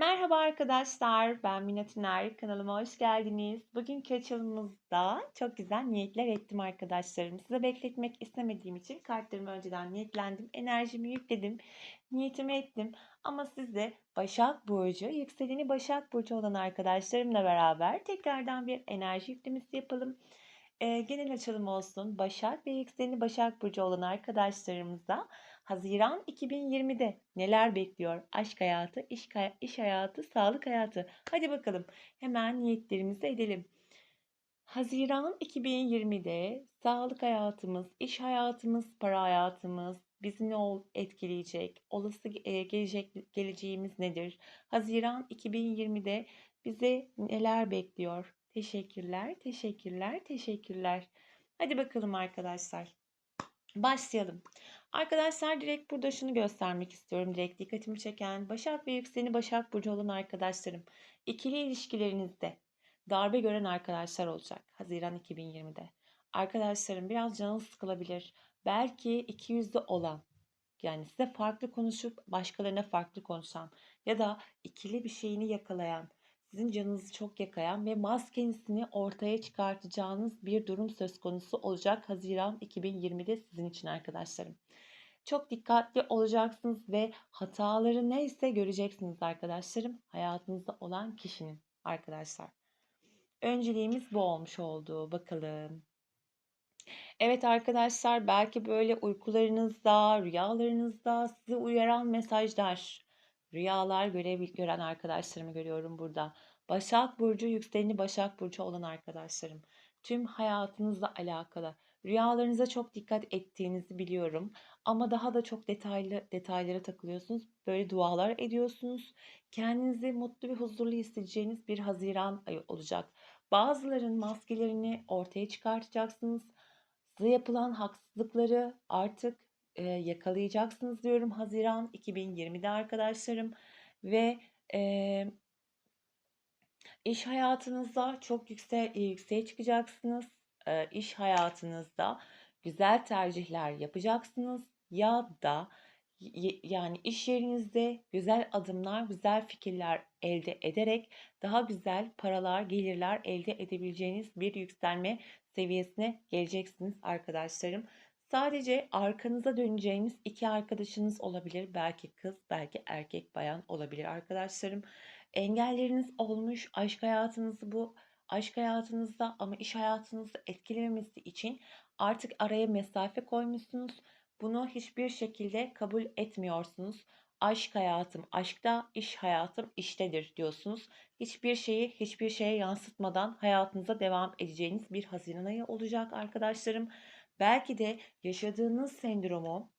Merhaba arkadaşlar, ben Minat Üner. Kanalıma hoş geldiniz. Bugünkü açılımımızda çok güzel niyetler ettim arkadaşlarım. Size bekletmek istemediğim için kartlarımı önceden niyetlendim. Enerjimi yükledim, niyetimi ettim. Ama siz de Başak Burcu, yükseleni Başak Burcu olan arkadaşlarımla beraber tekrardan bir enerji yüklemesi yapalım. Ee, genel açılım olsun. Başak ve yükseleni Başak Burcu olan arkadaşlarımıza Haziran 2020'de neler bekliyor? Aşk hayatı, iş, iş hayatı, sağlık hayatı. Hadi bakalım hemen niyetlerimizi edelim. Haziran 2020'de sağlık hayatımız, iş hayatımız, para hayatımız bizi ne etkileyecek? Olası e, gelecek geleceğimiz nedir? Haziran 2020'de bize neler bekliyor? Teşekkürler, teşekkürler, teşekkürler. Hadi bakalım arkadaşlar. Başlayalım. Arkadaşlar direkt burada şunu göstermek istiyorum. Direkt dikkatimi çeken Başak ve Yükseleni Başak Burcu olan arkadaşlarım. ikili ilişkilerinizde darbe gören arkadaşlar olacak. Haziran 2020'de. Arkadaşlarım biraz canı sıkılabilir. Belki iki yüzlü olan yani size farklı konuşup başkalarına farklı konuşan ya da ikili bir şeyini yakalayan sizin canınızı çok yakayan ve maskesini ortaya çıkartacağınız bir durum söz konusu olacak Haziran 2020'de sizin için arkadaşlarım. Çok dikkatli olacaksınız ve hataları neyse göreceksiniz arkadaşlarım. Hayatınızda olan kişinin arkadaşlar. Önceliğimiz bu olmuş oldu. Bakalım. Evet arkadaşlar belki böyle uykularınızda, rüyalarınızda sizi uyaran mesajlar, rüyalar görev gören arkadaşlarımı görüyorum burada. Başak Burcu, yükseleni Başak Burcu olan arkadaşlarım. Tüm hayatınızla alakalı. Rüyalarınıza çok dikkat ettiğinizi biliyorum. Ama daha da çok detaylı detaylara takılıyorsunuz. Böyle dualar ediyorsunuz. Kendinizi mutlu ve huzurlu hissedeceğiniz bir Haziran ayı olacak. Bazıların maskelerini ortaya çıkartacaksınız. Size yapılan haksızlıkları artık e, yakalayacaksınız diyorum Haziran 2020'de arkadaşlarım. Ve e, iş hayatınızda çok yüksek, yükseğe çıkacaksınız. E, iş hayatınızda güzel tercihler yapacaksınız ya da yani iş yerinizde güzel adımlar, güzel fikirler elde ederek daha güzel paralar, gelirler elde edebileceğiniz bir yükselme seviyesine geleceksiniz arkadaşlarım. Sadece arkanıza döneceğiniz iki arkadaşınız olabilir. Belki kız, belki erkek, bayan olabilir arkadaşlarım. Engelleriniz olmuş, aşk hayatınızı bu aşk hayatınızda ama iş hayatınızda etkilememesi için artık araya mesafe koymuşsunuz. Bunu hiçbir şekilde kabul etmiyorsunuz. Aşk hayatım aşkta, iş hayatım iştedir diyorsunuz. Hiçbir şeyi hiçbir şeye yansıtmadan hayatınıza devam edeceğiniz bir Haziran ayı olacak arkadaşlarım. Belki de yaşadığınız sendromu,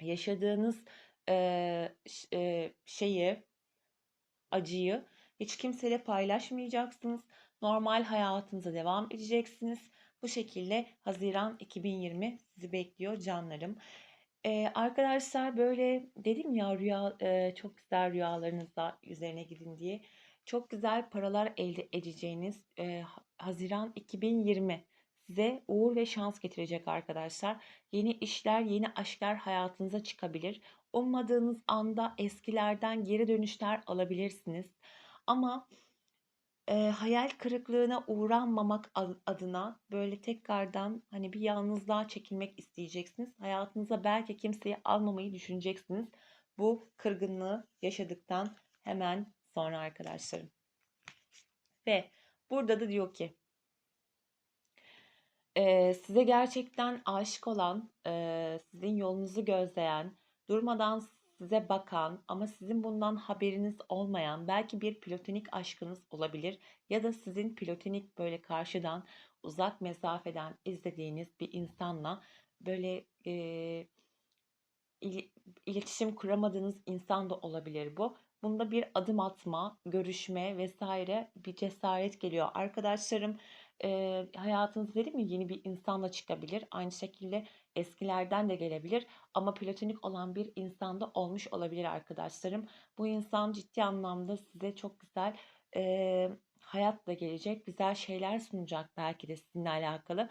yaşadığınız e, e, şeyi, acıyı hiç kimseyle paylaşmayacaksınız. Normal hayatınıza devam edeceksiniz. Bu şekilde Haziran 2020 sizi bekliyor canlarım. Ee, arkadaşlar böyle dedim ya rüya e, çok güzel rüyalarınızda üzerine gidin diye. Çok güzel paralar elde edeceğiniz e, Haziran 2020 size uğur ve şans getirecek arkadaşlar. Yeni işler, yeni aşklar hayatınıza çıkabilir. Ummadığınız anda eskilerden geri dönüşler alabilirsiniz. Ama e, hayal kırıklığına uğranmamak adına böyle tekrardan hani bir yalnızlığa çekilmek isteyeceksiniz. Hayatınıza belki kimseyi almamayı düşüneceksiniz. Bu kırgınlığı yaşadıktan hemen sonra arkadaşlarım. Ve burada da diyor ki e, size gerçekten aşık olan, e, sizin yolunuzu gözleyen, durmadan size bakan ama sizin bundan haberiniz olmayan belki bir platonik aşkınız olabilir ya da sizin platonik böyle karşıdan uzak mesafeden izlediğiniz bir insanla böyle e, il, iletişim kuramadığınız insan da olabilir bu. Bunda bir adım atma, görüşme vesaire bir cesaret geliyor. Arkadaşlarım e, hayatınızda dedim mi yeni bir insanla çıkabilir. Aynı şekilde eskilerden de gelebilir ama platonik olan bir insanda olmuş olabilir arkadaşlarım. Bu insan ciddi anlamda size çok güzel e, hayatla gelecek, güzel şeyler sunacak belki de sizinle alakalı.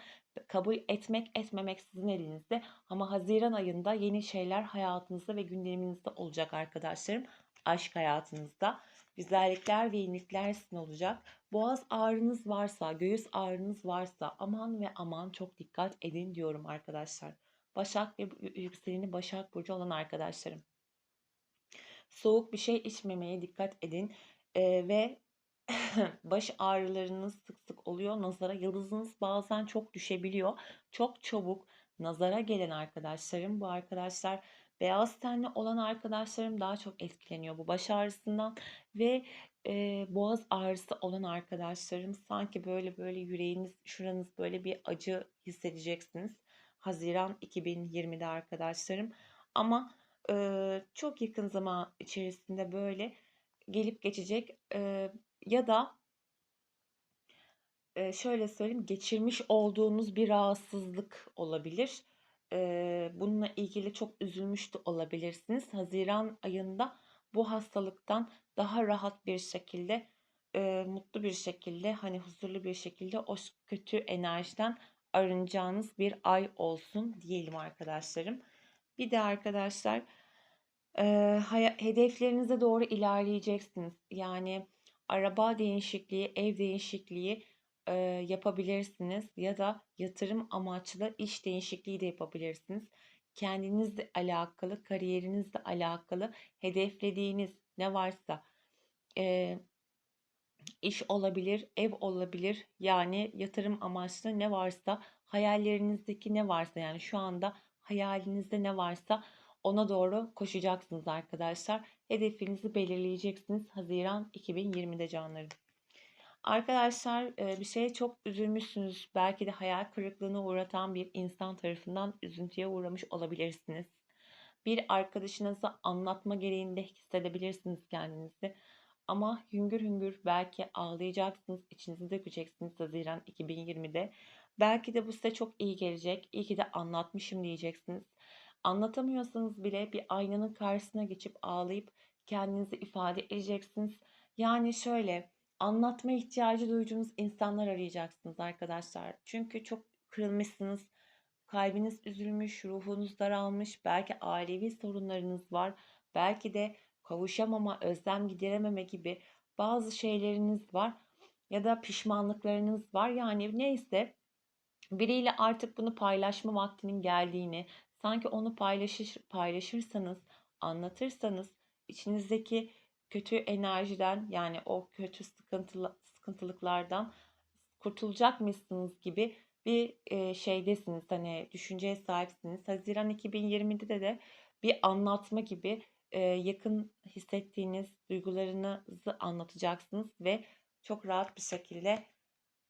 Kabul etmek, etmemek sizin elinizde ama Haziran ayında yeni şeyler hayatınızda ve gündeminizde olacak arkadaşlarım. aşk hayatınızda. Güzellikler ve yenilikler sizin olacak. Boğaz ağrınız varsa, göğüs ağrınız varsa aman ve aman çok dikkat edin diyorum arkadaşlar. Başak ve yükseleni Başak Burcu olan arkadaşlarım. Soğuk bir şey içmemeye dikkat edin. Ee, ve baş ağrılarınız sık sık oluyor. Nazara yıldızınız bazen çok düşebiliyor. Çok çabuk nazara gelen arkadaşlarım bu arkadaşlar beyaz tenli olan arkadaşlarım daha çok etkileniyor bu baş ağrısından ve e, boğaz ağrısı olan arkadaşlarım sanki böyle böyle yüreğiniz şuranız böyle bir acı hissedeceksiniz. Haziran 2020'de arkadaşlarım ama e, çok yakın zaman içerisinde böyle gelip geçecek e, ya da e, şöyle söyleyeyim geçirmiş olduğunuz bir rahatsızlık olabilir. E, bununla ilgili çok üzülmüş de olabilirsiniz. Haziran ayında bu hastalıktan daha rahat bir şekilde, e, mutlu bir şekilde, hani huzurlu bir şekilde o kötü enerjiden arınacağınız bir ay olsun diyelim arkadaşlarım. Bir de arkadaşlar e, hedeflerinize doğru ilerleyeceksiniz. Yani araba değişikliği, ev değişikliği e, yapabilirsiniz ya da yatırım amaçlı iş değişikliği de yapabilirsiniz. Kendinizle alakalı, kariyerinizle alakalı hedeflediğiniz ne varsa e, iş olabilir, ev olabilir. Yani yatırım amaçlı ne varsa, hayallerinizdeki ne varsa yani şu anda hayalinizde ne varsa ona doğru koşacaksınız arkadaşlar. Hedefinizi belirleyeceksiniz Haziran 2020'de canlarım. Arkadaşlar bir şeye çok üzülmüşsünüz. Belki de hayal kırıklığına uğratan bir insan tarafından üzüntüye uğramış olabilirsiniz. Bir arkadaşınıza anlatma gereğinde hissedebilirsiniz kendinizi. Ama hüngür hüngür belki ağlayacaksınız, içinizi dökeceksiniz Haziran 2020'de. Belki de bu size çok iyi gelecek. İyi ki de anlatmışım diyeceksiniz. Anlatamıyorsanız bile bir aynanın karşısına geçip ağlayıp kendinizi ifade edeceksiniz. Yani şöyle anlatma ihtiyacı duyduğunuz insanlar arayacaksınız arkadaşlar. Çünkü çok kırılmışsınız. Kalbiniz üzülmüş, ruhunuz daralmış, belki ailevi sorunlarınız var. Belki de kavuşamama, özlem giderememe gibi bazı şeyleriniz var ya da pişmanlıklarınız var. Yani neyse biriyle artık bunu paylaşma vaktinin geldiğini, sanki onu paylaşır, paylaşırsanız, anlatırsanız içinizdeki kötü enerjiden yani o kötü sıkıntılı, sıkıntılıklardan kurtulacakmışsınız gibi bir e, şeydesiniz hani düşünceye sahipsiniz. Haziran 2020'de de bir anlatma gibi e, yakın hissettiğiniz duygularınızı anlatacaksınız ve çok rahat bir şekilde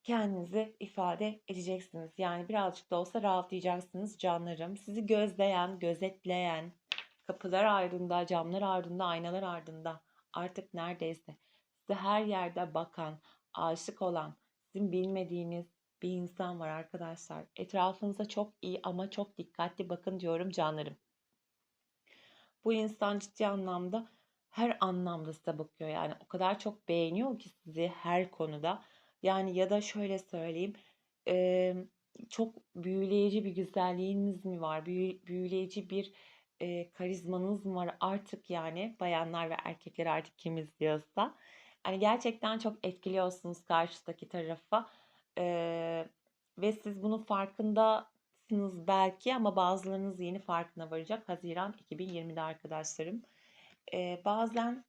kendinizi ifade edeceksiniz. Yani birazcık da olsa rahatlayacaksınız canlarım. Sizi gözleyen, gözetleyen, kapılar ardında, camlar ardında, aynalar ardında artık neredeyse size her yerde bakan, aşık olan, sizin bilmediğiniz bir insan var arkadaşlar. Etrafınıza çok iyi ama çok dikkatli bakın diyorum canlarım. Bu insan ciddi anlamda her anlamda size bakıyor. Yani o kadar çok beğeniyor ki sizi her konuda. Yani ya da şöyle söyleyeyim. Çok büyüleyici bir güzelliğiniz mi var? Büyü, büyüleyici bir e, karizmanız mı var artık yani bayanlar ve erkekler artık kim izliyorsa. Hani gerçekten çok etkiliyorsunuz karşıdaki tarafa. E, ve siz bunun farkındasınız belki ama bazılarınız yeni farkına varacak. Haziran 2020'de arkadaşlarım. E, bazen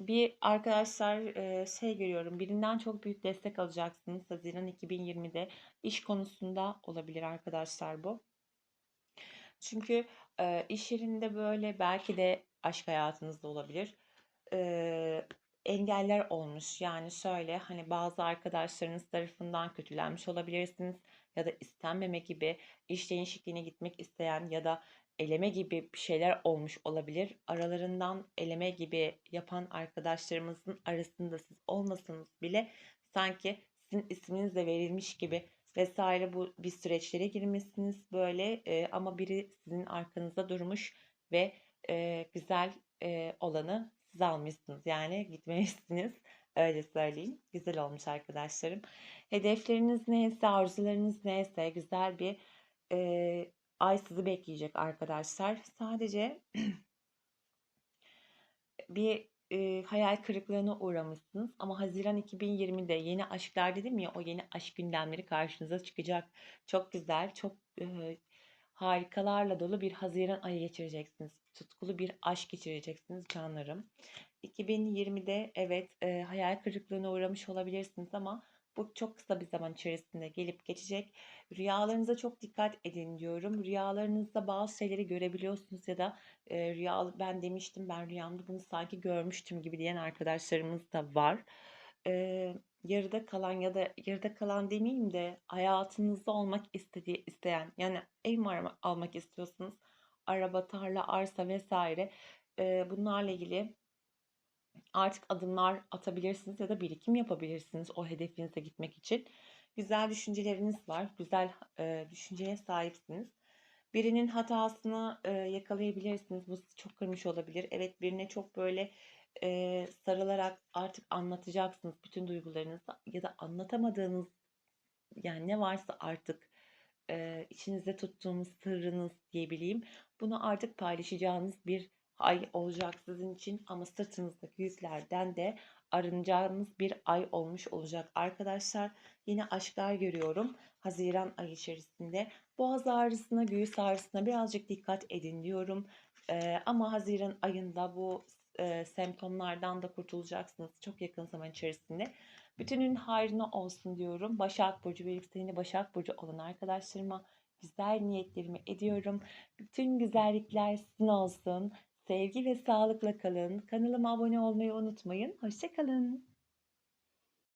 bir arkadaşlar şey görüyorum birinden çok büyük destek alacaksınız Haziran 2020'de iş konusunda olabilir arkadaşlar bu. Çünkü e, iş yerinde böyle belki de aşk hayatınızda olabilir. E, engeller olmuş. Yani şöyle hani bazı arkadaşlarınız tarafından kötülenmiş olabilirsiniz ya da istenmeme gibi iş değişikliğine gitmek isteyen ya da eleme gibi bir şeyler olmuş olabilir. Aralarından eleme gibi yapan arkadaşlarımızın arasında siz olmasanız bile sanki sizin isminiz de verilmiş gibi vesaire bu bir süreçlere girmişsiniz böyle e, ama biri sizin arkanızda durmuş ve e, güzel e, olanı siz almışsınız. Yani gitmemişsiniz öyle söyleyeyim. Güzel olmuş arkadaşlarım. Hedefleriniz neyse arzularınız neyse güzel bir e, ay sizi bekleyecek arkadaşlar. Sadece bir e, hayal kırıklığına uğramışsınız ama Haziran 2020'de yeni aşklar dedim ya o yeni aşk gündemleri karşınıza çıkacak. Çok güzel, çok e, harikalarla dolu bir Haziran ayı geçireceksiniz. Tutkulu bir aşk geçireceksiniz canlarım. 2020'de evet e, hayal kırıklığına uğramış olabilirsiniz ama bu çok kısa bir zaman içerisinde gelip geçecek. Rüyalarınıza çok dikkat edin diyorum. Rüyalarınızda bazı şeyleri görebiliyorsunuz ya da e, rüya ben demiştim ben rüyamda bunu sanki görmüştüm gibi diyen arkadaşlarımız da var. E, yarıda kalan ya da yarıda kalan demeyeyim de hayatınızda olmak istediği isteyen yani ev mi almak istiyorsunuz? Araba, tarla, arsa vesaire e, bunlarla ilgili artık adımlar atabilirsiniz ya da birikim yapabilirsiniz o hedefinize gitmek için. Güzel düşünceleriniz var, güzel e, düşünceye sahipsiniz. Birinin hatasını e, yakalayabilirsiniz. Bu sizi çok kırmış olabilir. Evet birine çok böyle e, sarılarak artık anlatacaksınız bütün duygularınızı ya da anlatamadığınız yani ne varsa artık e, içinizde tuttuğunuz sırrınız diyebileyim. Bunu artık paylaşacağınız bir ay olacak sizin için ama sırtınızdaki yüklerden de arınacağınız bir ay olmuş olacak arkadaşlar. Yine aşklar görüyorum Haziran ayı içerisinde. Boğaz ağrısına, göğüs ağrısına birazcık dikkat edin diyorum. Ee, ama Haziran ayında bu e, semptomlardan da kurtulacaksınız çok yakın zaman içerisinde. Bütünün hayrına olsun diyorum. Başak Burcu ve yükseleni Başak Burcu olan arkadaşlarıma güzel niyetlerimi ediyorum. Bütün güzellikler sizin olsun. Sevgi ve sağlıkla kalın. Kanalıma abone olmayı unutmayın. Hoşçakalın.